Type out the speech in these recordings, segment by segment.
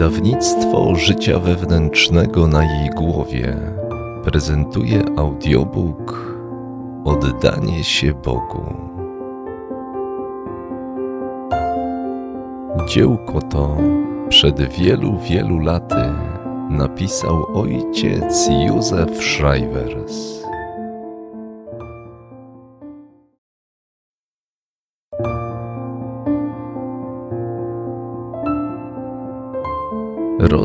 Wydawnictwo życia wewnętrznego na jej głowie prezentuje audiobook Oddanie się Bogu. Dziełko to przed wielu, wielu laty napisał ojciec Józef Schreivers.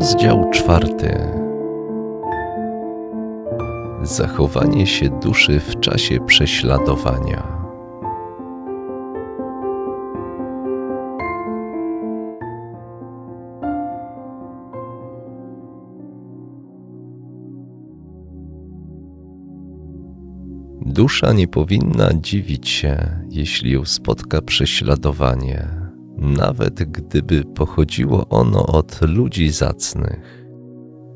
Rozdział czwarty. Zachowanie się duszy w czasie prześladowania. Dusza nie powinna dziwić się, jeśli ją spotka prześladowanie, nawet gdyby pochodziło ono od ludzi zacnych.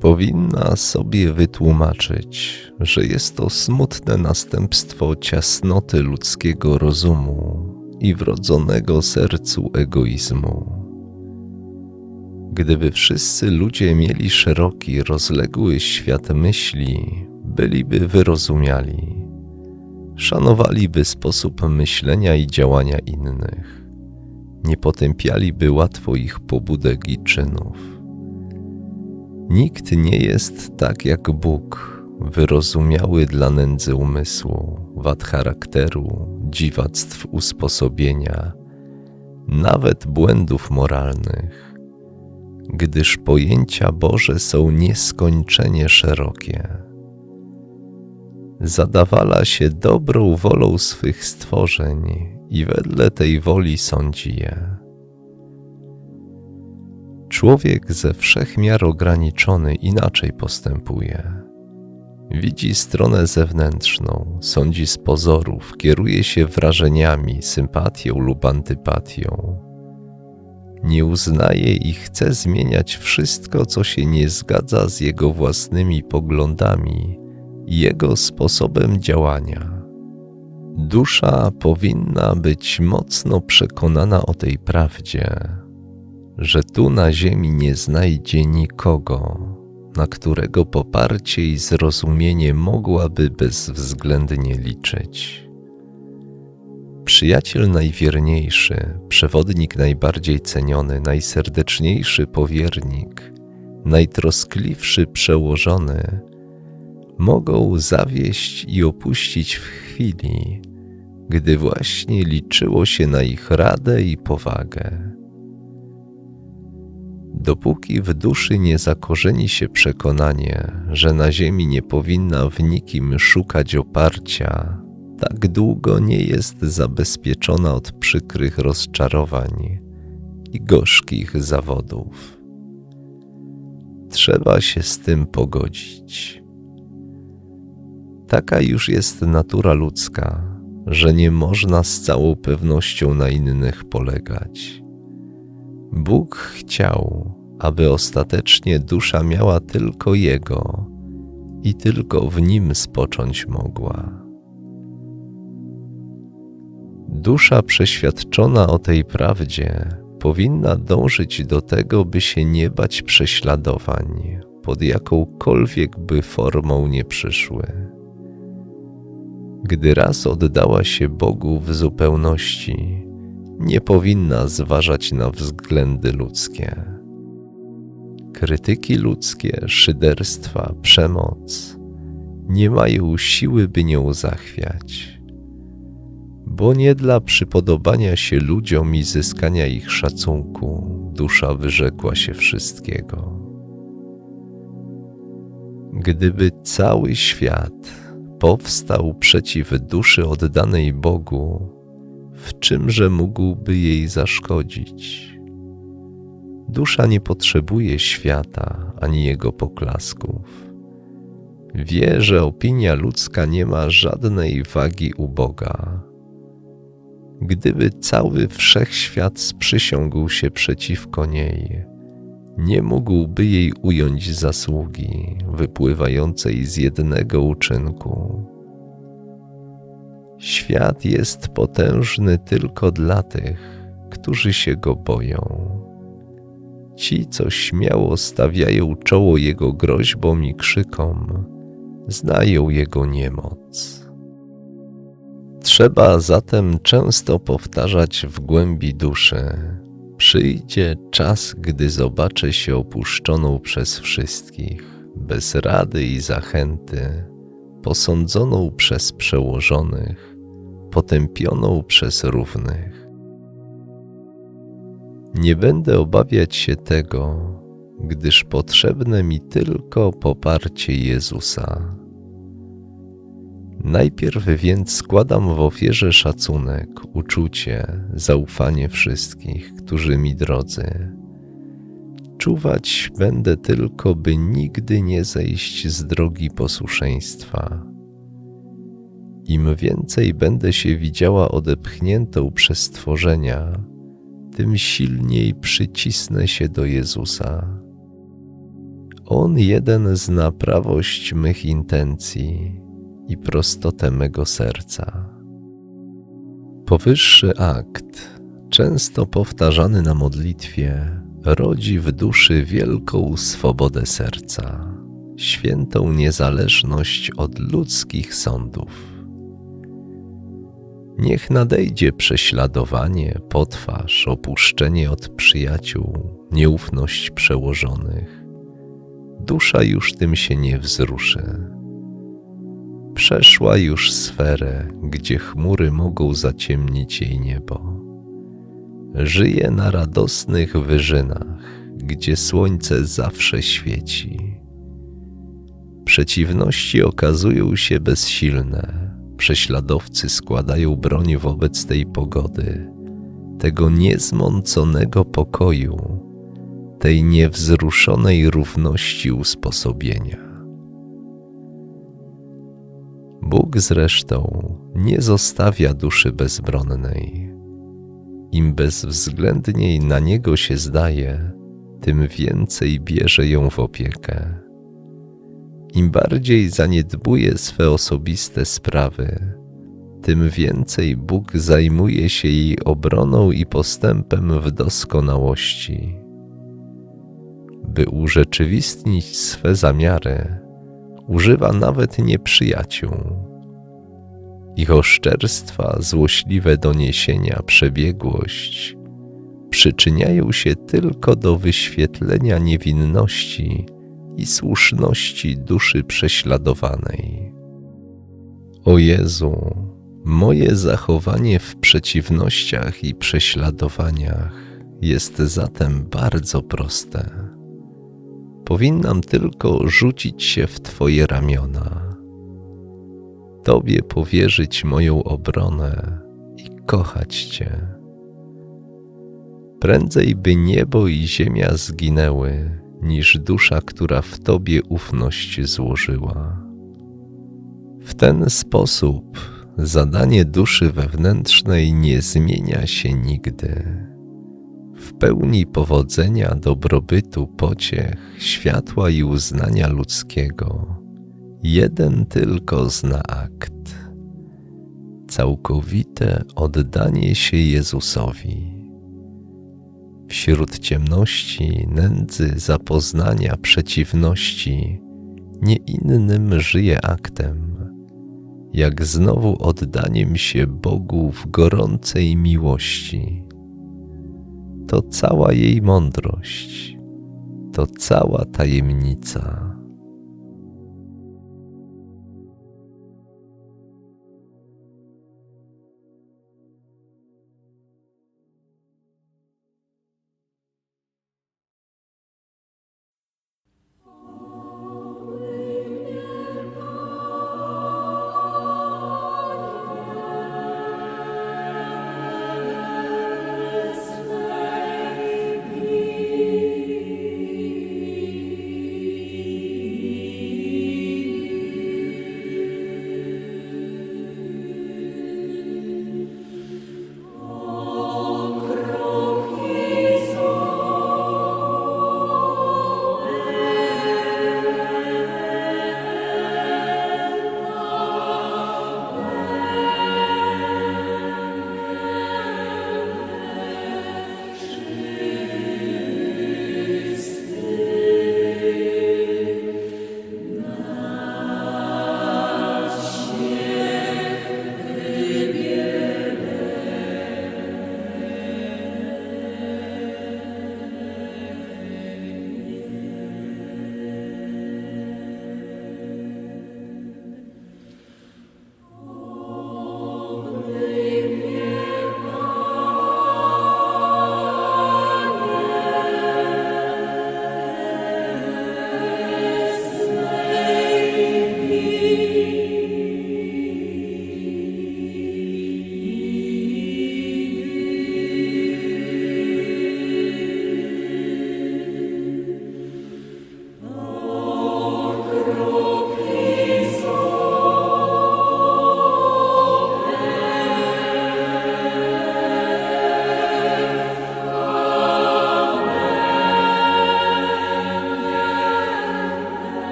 Powinna sobie wytłumaczyć, że jest to smutne następstwo ciasnoty ludzkiego rozumu i wrodzonego sercu egoizmu. Gdyby wszyscy ludzie mieli szeroki, rozległy świat myśli, byliby wyrozumiali szanowaliby sposób myślenia i działania innych, nie potępialiby łatwo ich pobudek i czynów. Nikt nie jest tak jak Bóg, wyrozumiały dla nędzy umysłu, wad charakteru, dziwactw usposobienia, nawet błędów moralnych, gdyż pojęcia Boże są nieskończenie szerokie zadawala się dobrą wolą swych stworzeń i wedle tej woli sądzi je. Człowiek ze wszechmiar ograniczony inaczej postępuje. Widzi stronę zewnętrzną, sądzi z pozorów, kieruje się wrażeniami, sympatią lub antypatią. Nie uznaje i chce zmieniać wszystko, co się nie zgadza z jego własnymi poglądami jego sposobem działania. Dusza powinna być mocno przekonana o tej prawdzie, że tu na ziemi nie znajdzie nikogo, na którego poparcie i zrozumienie mogłaby bezwzględnie liczyć. Przyjaciel najwierniejszy, przewodnik najbardziej ceniony, najserdeczniejszy powiernik, najtroskliwszy przełożony – mogą zawieść i opuścić w chwili, gdy właśnie liczyło się na ich radę i powagę. Dopóki w duszy nie zakorzeni się przekonanie, że na ziemi nie powinna w nikim szukać oparcia, tak długo nie jest zabezpieczona od przykrych rozczarowań i gorzkich zawodów. Trzeba się z tym pogodzić. Taka już jest natura ludzka, że nie można z całą pewnością na innych polegać. Bóg chciał, aby ostatecznie dusza miała tylko Jego i tylko w nim spocząć mogła. Dusza przeświadczona o tej prawdzie powinna dążyć do tego, by się nie bać prześladowań, pod jakąkolwiek by formą nie przyszły gdy raz oddała się Bogu w zupełności, nie powinna zważać na względy ludzkie. Krytyki ludzkie, szyderstwa, przemoc nie mają siły, by nią zachwiać, bo nie dla przypodobania się ludziom i zyskania ich szacunku dusza wyrzekła się wszystkiego. Gdyby cały świat powstał przeciw duszy oddanej Bogu, w czymże mógłby jej zaszkodzić? Dusza nie potrzebuje świata ani jego poklasków. Wie, że opinia ludzka nie ma żadnej wagi u Boga. Gdyby cały wszechświat sprzysiągł się przeciwko niej, nie mógłby jej ująć zasługi wypływającej z jednego uczynku. Świat jest potężny tylko dla tych, którzy się go boją. Ci, co śmiało stawiają czoło jego groźbom i krzykom, znają jego niemoc. Trzeba zatem często powtarzać w głębi duszy: Przyjdzie czas, gdy zobaczę się opuszczoną przez wszystkich, bez rady i zachęty, posądzoną przez przełożonych, potępioną przez równych. Nie będę obawiać się tego, gdyż potrzebne mi tylko poparcie Jezusa. Najpierw więc składam w ofierze szacunek, uczucie, zaufanie wszystkich, którzy mi drodzy. Czuwać będę tylko, by nigdy nie zejść z drogi posłuszeństwa. Im więcej będę się widziała odepchniętą przez stworzenia, tym silniej przycisnę się do Jezusa. On jeden zna prawość mych intencji i prostotę mego serca. Powyższy akt, często powtarzany na modlitwie, rodzi w duszy wielką swobodę serca, świętą niezależność od ludzkich sądów. Niech nadejdzie prześladowanie, potwarz, opuszczenie od przyjaciół, nieufność przełożonych. Dusza już tym się nie wzruszy. Przeszła już sferę, gdzie chmury mogą zaciemnić jej niebo. Żyje na radosnych wyżynach, gdzie słońce zawsze świeci. Przeciwności okazują się bezsilne prześladowcy składają broń wobec tej pogody, tego niezmąconego pokoju, tej niewzruszonej równości usposobienia. Bóg zresztą nie zostawia duszy bezbronnej. Im bezwzględniej na niego się zdaje, tym więcej bierze ją w opiekę im bardziej zaniedbuje swe osobiste sprawy, tym więcej Bóg zajmuje się jej obroną i postępem w doskonałości. By urzeczywistnić swe zamiary, używa nawet nieprzyjaciół. Ich oszczerstwa, złośliwe doniesienia, przebiegłość przyczyniają się tylko do wyświetlenia niewinności i słuszności duszy prześladowanej. O Jezu, moje zachowanie w przeciwnościach i prześladowaniach jest zatem bardzo proste. Powinnam tylko rzucić się w Twoje ramiona, Tobie powierzyć moją obronę i kochać Cię. Prędzej by niebo i ziemia zginęły, niż dusza, która w Tobie ufność złożyła. W ten sposób zadanie duszy wewnętrznej nie zmienia się nigdy. W pełni powodzenia, dobrobytu, pociech, światła i uznania ludzkiego, jeden tylko zna akt całkowite oddanie się Jezusowi. Wśród ciemności, nędzy, zapoznania, przeciwności, nie innym żyje aktem, jak znowu oddaniem się Bogu w gorącej miłości. To cała jej mądrość, to cała tajemnica.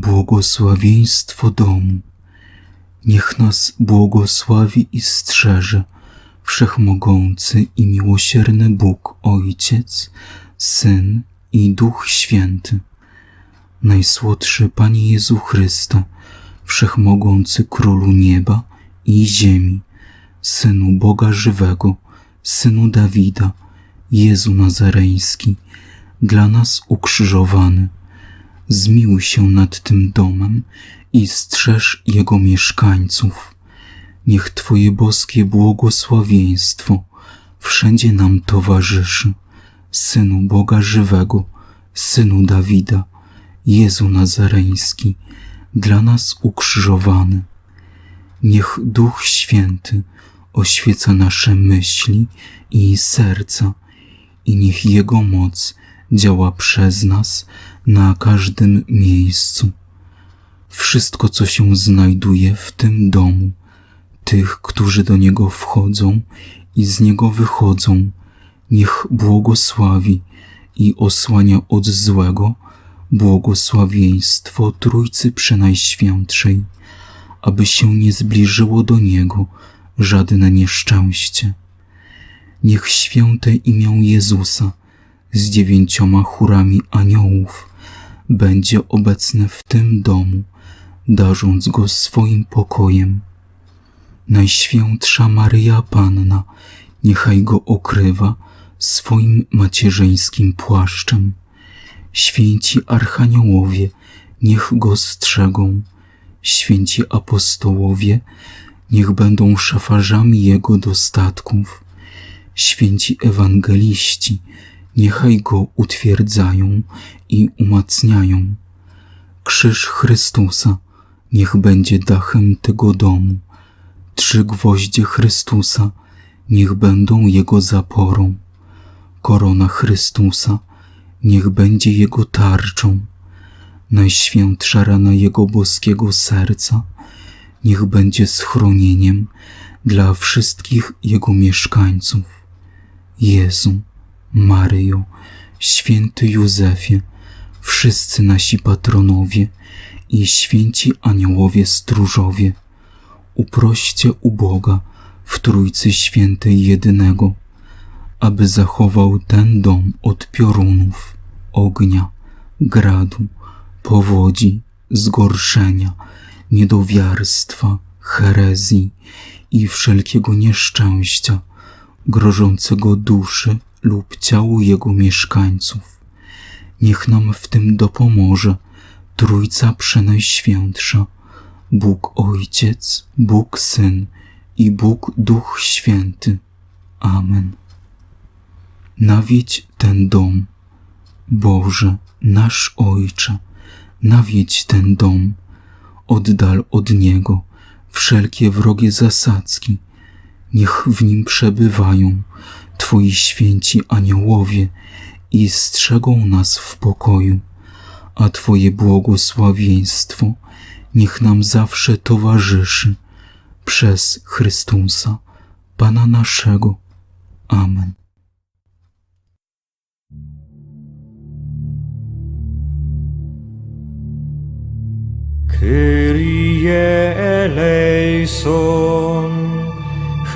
Błogosławieństwo domu. Niech nas błogosławi i strzeże Wszechmogący i miłosierny Bóg, Ojciec, Syn i Duch Święty. Najsłodszy Panie Jezu Chryste, Wszechmogący Królu Nieba i Ziemi, Synu Boga Żywego, Synu Dawida, Jezu Nazareński, dla nas ukrzyżowany. Zmiłuj się nad tym domem i strzeż jego mieszkańców. Niech Twoje boskie błogosławieństwo wszędzie nam towarzyszy. Synu Boga żywego, Synu Dawida, Jezu Nazareński, dla nas ukrzyżowany. Niech Duch Święty oświeca nasze myśli i serca i niech Jego moc działa przez nas na każdym miejscu. Wszystko, co się znajduje w tym domu, tych, którzy do Niego wchodzą i z Niego wychodzą, niech błogosławi i osłania od złego błogosławieństwo Trójcy Przenajświętszej, aby się nie zbliżyło do Niego żadne nieszczęście. Niech święte imię Jezusa z dziewięcioma chórami aniołów będzie obecne w tym domu, darząc go swoim pokojem. Najświętsza Maryja Panna, niechaj go okrywa swoim macierzyńskim płaszczem. Święci archaniołowie, niech go strzegą. Święci apostołowie, niech będą szafarzami jego dostatków. Święci ewangeliści, niechaj go utwierdzają i umacniają. Krzyż Chrystusa, niech będzie dachem tego domu Trzy gwoździe Chrystusa niech będą Jego zaporą. Korona Chrystusa niech będzie Jego tarczą. Najświętsza rana Jego boskiego serca niech będzie schronieniem dla wszystkich Jego mieszkańców. Jezu, Maryjo, święty Józefie, wszyscy nasi patronowie i święci aniołowie stróżowie, uproście u Boga w Trójcy Świętej jedynego, aby zachował ten dom od piorunów, ognia, gradu, powodzi, zgorszenia, niedowiarstwa, herezji i wszelkiego nieszczęścia grożącego duszy lub ciału jego mieszkańców. Niech nam w tym dopomoże Trójca Przenajświętsza, Bóg Ojciec, Bóg Syn i Bóg Duch Święty. Amen. Nawiedź ten dom, Boże, nasz Ojcze, nawiedź ten dom, oddal od niego wszelkie wrogie zasadzki, niech w nim przebywają Twoi święci aniołowie i strzegą nas w pokoju, a Twoje błogosławieństwo – niech nam zawsze towarzyszy przez Chrystusa, Pana naszego. Amen. Kyrie eleison,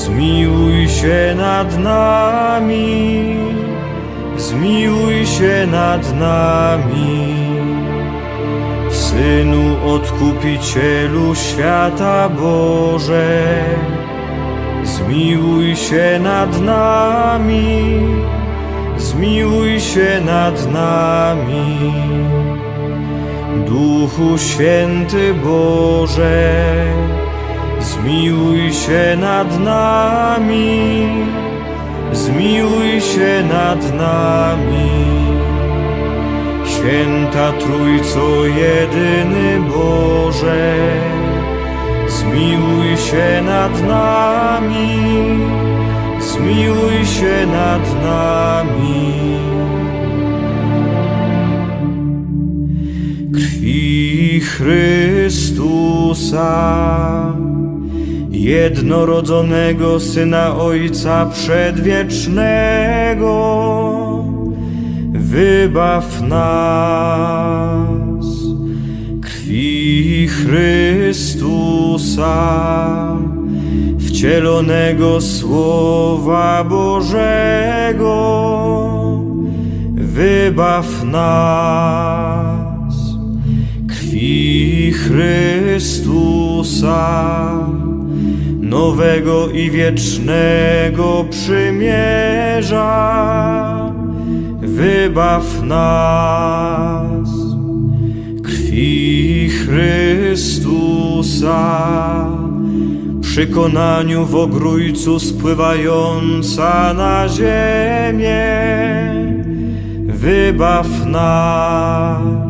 zmiłuj się nad nami, zmiłuj się nad nami. Synu Odkupicielu świata Boże, zmiłuj się nad nami, zmiłuj się nad nami. Duchu Święty Boże, zmiłuj się nad nami, zmiłuj się nad nami. Święta Trójco jedyny Boże, zmiłuj się nad nami, zmiłuj się nad nami. Krwi Chrystusa, jednorodzonego Syna Ojca Przedwiecznego, wybaw nas. Krwi Chrystusa, wcielonego Słowa Bożego, wybaw nas krwi Chrystusa, nowego i wiecznego przymierza, wybaw nas. Krwi Chrystusa, przy konaniu w ogrójcu spływająca na ziemię, wybaw nas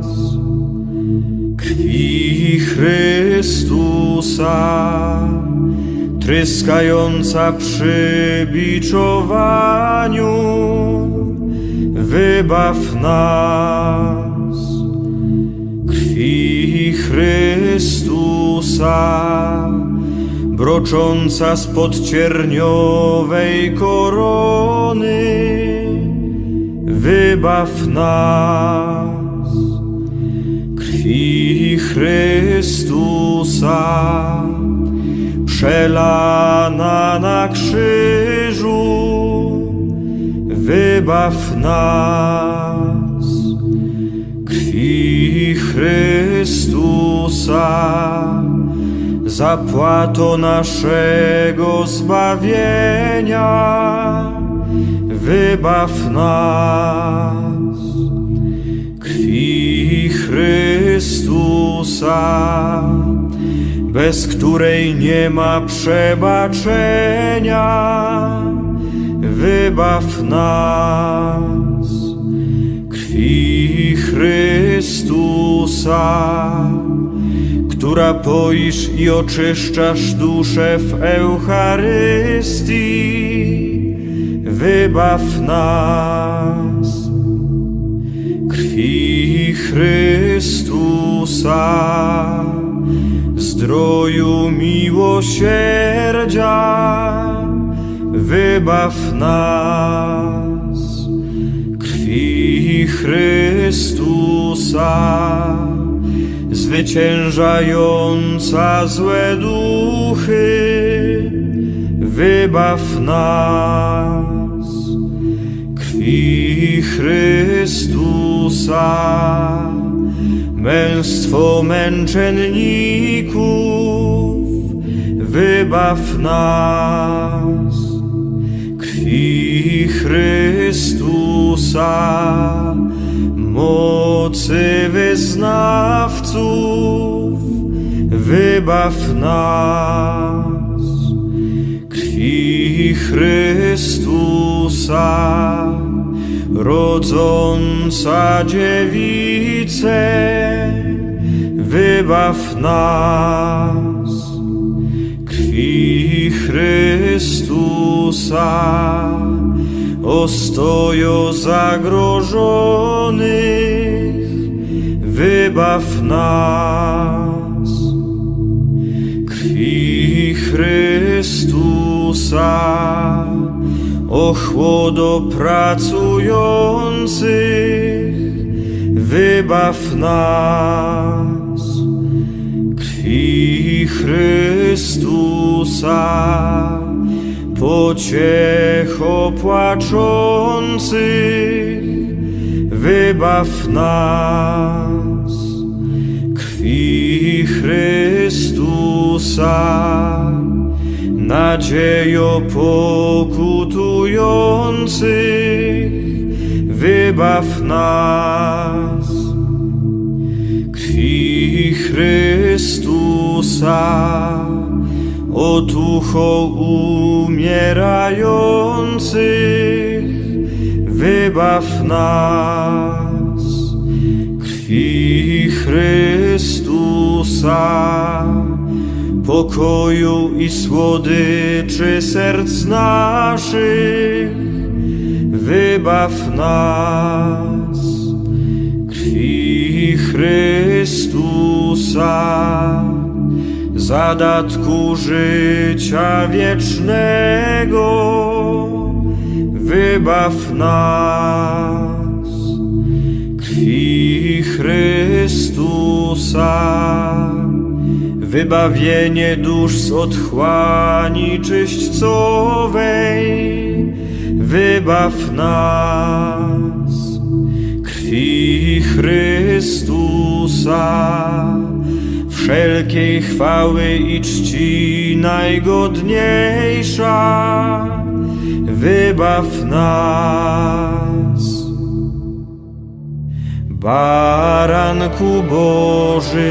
krwi Chrystusa, tryskająca przy biczowaniu, wybaw nas. Krwi Chrystusa, brocząca spod cierniowej korony, wybaw nas krwi Chrystusa, przelana na krzyżu, wybaw nas. Krwi Chrystusa, zapłato naszego zbawienia, wybaw nas. Krwi Chrystusa, bez której nie ma przebaczenia, wybaw nas. Krwi Chrystusa, która poisz i oczyszczasz duszę w Eucharystii, wybaw nas krwi Chrystusa, zdroju miłosierdzia, wybaw nas. Krwi Chrystusa, zwyciężająca złe duchy, wybaw nas krwi Chrystusa, męstwo męczenników, wybaw nas. Krwi Chrystusa, mocy wyznawców, wybaw nas krwi Chrystusa, rodząca dziewicę, wybaw nas. Krwi Chrystusa, ostojo zagrożonych, wybaw nas krwi Chrystusa, ochłodo pracujących, wybaw nas. Krwi Chrystusa, pociecho płaczących, wybaw nas krwi Chrystusa, nadziejo pokutujących, wybaw nas. Krwi Chrystusa, otucho umierających, wybaw nas Chrystusa, pokoju i słodyczy serc naszych, wybaw nas. Krwi Chrystusa, zadatku życia wiecznego, wybaw nas. Krwi Chrystusa, wybawienie dusz z otchłani czyśćcowej, wybaw nas. Krwi Chrystusa, wszelkiej chwały i czci najgodniejsza, wybaw nas. Baranku Boży,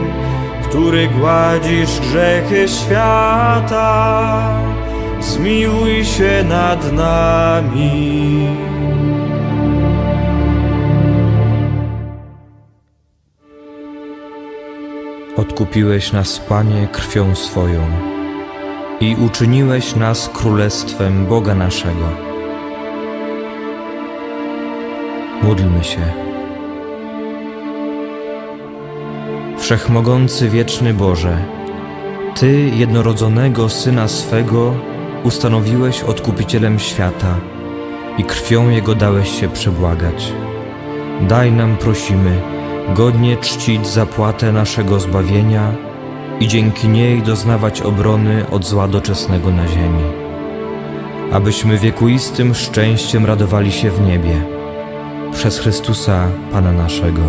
który gładzisz grzechy świata, zmiłuj się nad nami. Odkupiłeś nas, Panie, krwią swoją i uczyniłeś nas królestwem Boga naszego. Módlmy się. Wszechmogący wieczny Boże, Ty jednorodzonego Syna swego ustanowiłeś odkupicielem świata i krwią Jego dałeś się przebłagać. Daj nam, prosimy, godnie czcić zapłatę naszego zbawienia i dzięki niej doznawać obrony od zła doczesnego na ziemi. Abyśmy wiekuistym szczęściem radowali się w niebie. Przez Chrystusa, Pana naszego.